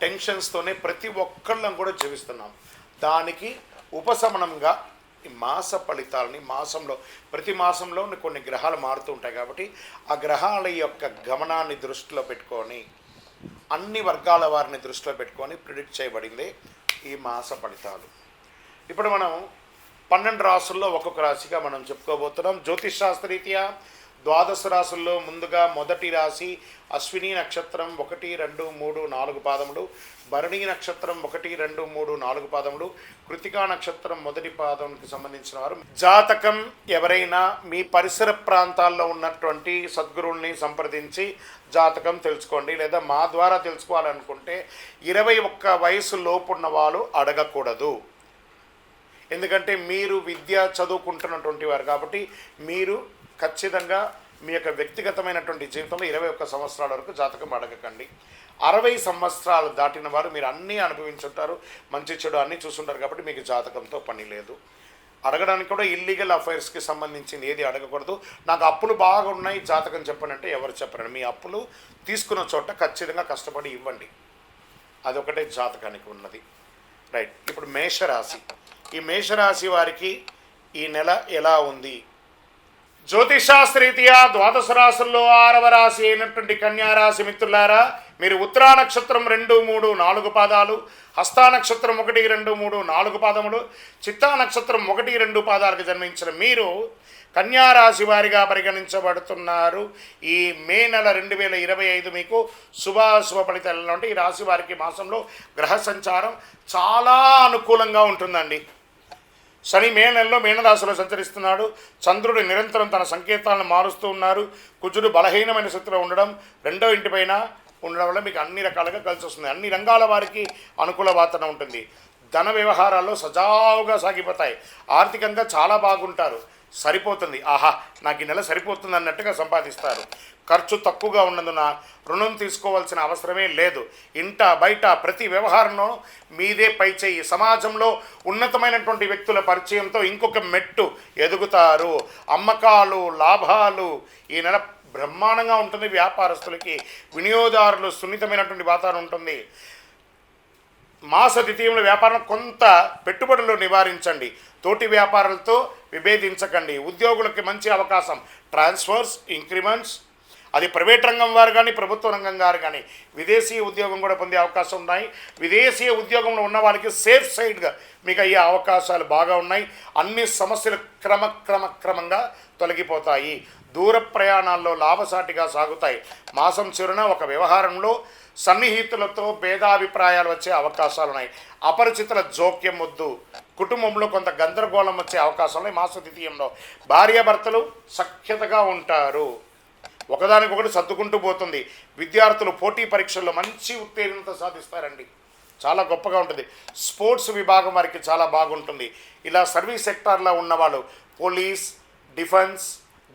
టెన్షన్స్తోనే ప్రతి ఒక్కళ్ళం కూడా జీవిస్తున్నాం. దానికి ఉపశమనంగా ఈ మాస ఫలితాలని మాసంలో ప్రతి మాసంలో కొన్ని గ్రహాలు మారుతూ ఉంటాయి కాబట్టి ఆ గ్రహాల యొక్క గమనాన్ని దృష్టిలో పెట్టుకొని అన్ని వర్గాల వారిని దృష్టిలో పెట్టుకొని ప్రిడిక్ట్ చేయబడింది ఈ మాస ఫలితాలు. ఇప్పుడు మనం పన్నెండు రాసుల్లో ఒక్కొక్క రాశిగా మనం చెప్పుకోబోతున్నాం. జ్యోతిష్ శాస్త్రరీత్యా ద్వాదశ రాసుల్లో ముందుగా మొదటి రాశి అశ్విని నక్షత్రం ఒకటి రెండు మూడు నాలుగు పాదములు భరణి నక్షత్రం ఒకటి రెండు మూడు నాలుగు పాదములు కృతికా నక్షత్రం మొదటి పాదంకి సంబంధించిన వారు. జాతకం ఎవరైనా మీ పరిసర ప్రాంతాల్లో ఉన్నటువంటి సద్గురువుల్ని సంప్రదించి జాతకం తెలుసుకోండి. లేదా మా ద్వారా తెలుసుకోవాలనుకుంటే ఇరవై ఒక్క వయసు లోపున్న వాళ్ళు అడగకూడదు. ఎందుకంటే మీరు విద్య చదువుకుంటున్నటువంటి వారు కాబట్టి మీరు ఖచ్చితంగా మీ యొక్క వ్యక్తిగతమైనటువంటి జీవితంలో ఇరవై ఒక్క సంవత్సరాల వరకు జాతకం అడగకండి. అరవై సంవత్సరాలు దాటిన వారు మీరు అన్నీ అనుభవించుంటారు మంచి చెడు అన్నీ చూసుంటారు కాబట్టి మీకు జాతకంతో పని లేదు. అడగడానికి కూడా ఇల్లీగల్ అఫైర్స్కి సంబంధించింది ఏది అడగకూడదు. నాకు అప్పులు బాగా ఉన్నాయి జాతకం చెప్పనంటే ఎవరు చెప్పరండి. మీ అప్పులు తీసుకున్న చోట ఖచ్చితంగా కష్టపడి ఇవ్వండి. అదొకటే జాతకానికి ఉన్నది. రైట్. ఇప్పుడు మేషరాశి. ఈ మేషరాశి వారికి ఈ నెల ఎలా ఉంది? జ్యోతిషాస్త్రీత్యా ద్వాదశ రాశుల్లో ఆరవ రాశి అయినటువంటి కన్యా రాశి మిత్రులారా మీరు ఉత్తరా నక్షత్రం రెండు మూడు నాలుగు పాదాలు హస్తా నక్షత్రం ఒకటి రెండు మూడు నాలుగు పాదములు చిత్తా నక్షత్రం ఒకటి రెండు పాదాలకు జన్మించిన మీరు కన్యారాశి వారిగా పరిగణించబడుతున్నారు. ఈ మే నెల రెండు వేల ఇరవై ఐదు మీకు శుభాశుభ ఫలితాలలో అంటే ఈ రాశి వారికి మాసంలో గ్రహ సంచారం చాలా అనుకూలంగా ఉంటుందండి. శని మే నెలలో మీనరాశిలో సంచరిస్తున్నాడు. చంద్రుడు నిరంతరం తన సంకేతాలను మారుస్తూ ఉన్నారు. కుజుడు బలహీనమైన స్థితిలో ఉండడం రెండో ఇంటిపైన ఉండడం వల్ల మీకు అన్ని రకాలుగా కలిసి వస్తుంది. అన్ని రంగాల వారికి అనుకూల వాతావరణం ఉంటుంది. ధన వ్యవహారాల్లో సజావుగా సాగిపోతాయి. ఆర్థికంగా చాలా బాగుంటారు. సరిపోతుంది. ఆహా నాకు ఈ నెల సరిపోతుంది అన్నట్టుగా సంపాదిస్తారు. ఖర్చు తక్కువగా ఉన్నందున రుణం తీసుకోవాల్సిన అవసరమే లేదు. ఇంట బయట ప్రతి వ్యవహారంలో మీదే పై చేయి. సమాజంలో ఉన్నతమైనటువంటి వ్యక్తుల పరిచయంతో ఇంకొక మెట్టు ఎదుగుతారు. అమ్మకాలు లాభాలు. ఈ నెల బ్రహ్మాండంగా ఉంటుంది. వ్యాపారస్తులకి వినియోగదారులు సున్నితమైనటువంటి వాతావరణం ఉంటుంది. మాస ద్వితీయంలో వ్యాపారం కొంత పెట్టుబడులు నివారించండి. తోటి వ్యాపారాలతో విభేదించకండి. ఉద్యోగులకి మంచి అవకాశం. Transfers increments. అది ప్రైవేట్ రంగం వారు కానీ ప్రభుత్వ రంగం వారు కానీ విదేశీ ఉద్యోగం కూడా పొందే అవకాశం ఉన్నాయి. విదేశీ ఉద్యోగంలో ఉన్న వాళ్ళకి సేఫ్ సైడ్గా మీకు అయ్యే అవకాశాలు బాగా ఉన్నాయి. అన్ని సమస్యలు క్రమక్రమక్రమంగా తొలగిపోతాయి. దూర ప్రయాణాల్లో లాభసాటిగా సాగుతాయి. మాసం చిరున ఒక వ్యవహారంలో సన్నిహితులతో భేదాభిప్రాయాలు వచ్చే అవకాశాలు ఉన్నాయి అపరిచితుల జోక్యం వద్దు. కుటుంబంలో కొంత గందరగోళం వచ్చే అవకాశం ఉన్నాయి మాస ద్వితీయంలో భార్యాభర్తలు సఖ్యతగా ఉంటారు. ఒకదానికొకటి సర్దుకుంటూ పోతుంది. విద్యార్థులు పోటీ పరీక్షల్లో మంచి ఉత్తీర్ణత సాధిస్తారండి. చాలా గొప్పగా ఉంటుంది. స్పోర్ట్స్ విభాగం వారికి చాలా బాగుంటుంది. ఇలా సర్వీస్ సెక్టార్లో ఉన్నవాళ్ళు పోలీస్ డిఫెన్స్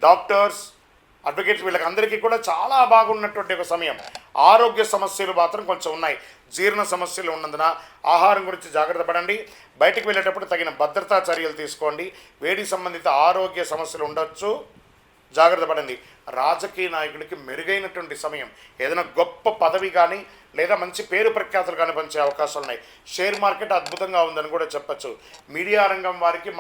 డాక్టర్స్ అడ్వకేట్స్ వీళ్ళకి అందరికీ కూడా చాలా బాగున్నటువంటి ఒక సమయం. ఆరోగ్య సమస్యలు మాత్రం కొంచెం ఉన్నాయి. జీర్ణ సమస్యలు ఉన్నందున ఆహారం గురించి జాగ్రత్త పడండి. బయటకు వెళ్ళేటప్పుడు తగిన భద్రతా చర్యలు తీసుకోండి. వేడి సంబంధిత ఆరోగ్య సమస్యలు ఉండొచ్చు. జాగ్రత్త పడండి. రాజకీయ నాయకుడికి మెరుగైనటువంటి సమయం. ఏదైనా గొప్ప పదవి కానీ లేదా మంచి పేరు ప్రఖ్యాతులు పంచే అవకాశాలు ఉన్నాయి. షేర్ మార్కెట్ అద్భుతంగా ఉందని కూడా చెప్పచ్చు. మీడియా రంగం వారికి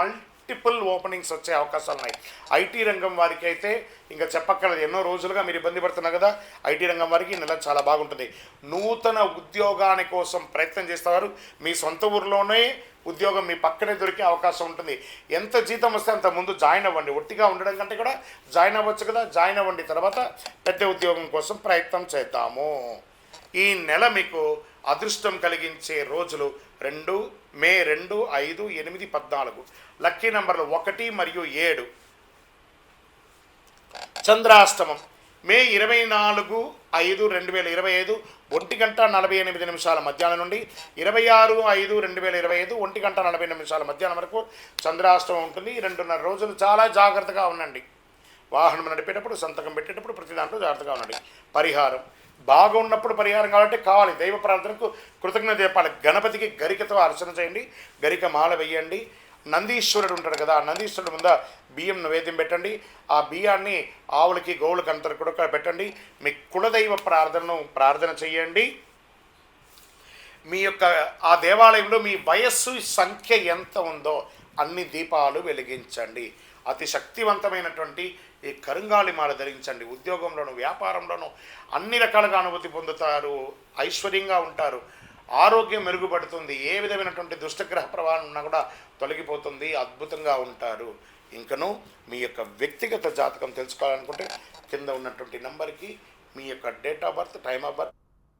మల్టిపుల్ ఓపెనింగ్స్ వచ్చే అవకాశాలు ఉన్నాయి. ఐటీ రంగం వారికి అయితే ఇంకా చెప్పక్కర్లేదు. ఎన్నో రోజులుగా మీరు ఇబ్బంది పడుతున్నారు కదా ఐటీ రంగం వారికి నెల చాలా బాగుంటుంది. నూతన ఉద్యోగాని కోసం ప్రయత్నం చేసేవారు మీ సొంత ఊరిలోనే ఉద్యోగం మీ పక్కనే దొరికే అవకాశం ఉంటుంది. ఎంత జీతం వస్తే అంత ముందు జాయిన్ అవ్వండి. ఒట్టిగా ఉండడం కంటే కూడా జాయిన్ అవ్వచ్చు కదా జాయిన్ అవ్వండి. తర్వాత పెద్ద ఉద్యోగం కోసం ప్రయత్నం చేద్దాము. ఈ నెల మీకు అదృష్టం కలిగించే రోజులు రెండు మే రెండు ఐదు ఎనిమిది పద్నాలుగు. లక్కీ నంబర్లు ఒకటి మరియు ఏడు. చంద్రాష్టమం. మే ఇరవై నాలుగు ఐదు రెండు వేల ఇరవై ఐదు ఒంటి గంట నలభై ఎనిమిది నిమిషాల మధ్యాహ్నం నుండి ఇరవై ఆరు ఐదు రెండు వేల ఇరవై ఐదు ఒంటి గంట నలభై నిమిషాల మధ్యాహ్నం వరకు చంద్రాష్టమం ఉంటుంది. ఈ రెండున్నర రోజులు చాలా జాగ్రత్తగా ఉండండి. వాహనం నడిపేటప్పుడు సంతకం పెట్టేటప్పుడు ప్రతి దాంట్లో జాగ్రత్తగా ఉండండి. పరిహారం. బాగున్నప్పుడు పరిహారం కాబట్టి కావాలి. దైవ ప్రార్థనకు కృతజ్ఞత చెప్పాలి. గణపతికి గరికతో అర్చన చేయండి. గరిక మాల వేయండి. నందీశ్వరుడు ఉంటాడు కదా ఆ నందీశ్వరుడు ముంద బియ్యం నైవేద్యం పెట్టండి. ఆ బియ్యాన్ని ఆవులకి గోవులకి అంతరు కూడా పెట్టండి. మీ కులదైవ ప్రార్థనను ప్రార్థన చేయండి. మీ యొక్క ఆ దేవాలయంలో మీ వయస్సు సంఖ్య ఎంత ఉందో అన్ని దీపాలు వెలిగించండి. అతి శక్తివంతమైనటువంటి ఈ కరుంగాలి మాల ధరించండి. ఉద్యోగంలోను వ్యాపారంలోను అన్ని రకాలుగా అనుభూతి పొందుతారు. ఐశ్వర్యంగా ఉంటారు. ఆరోగ్యం మెరుగుపడుతుంది. ఏ విధమైనటువంటి దుష్టగ్రహ ప్రవాహం ఉన్నా కూడా తొలగిపోతుంది. అద్భుతంగా ఉంటారు. ఇంకను మీ యొక్క వ్యక్తిగత జాతకం తెలుసుకోవాలనుకుంటే కింద ఉన్నటువంటి నంబర్కి మీ యొక్క date of birth time of birth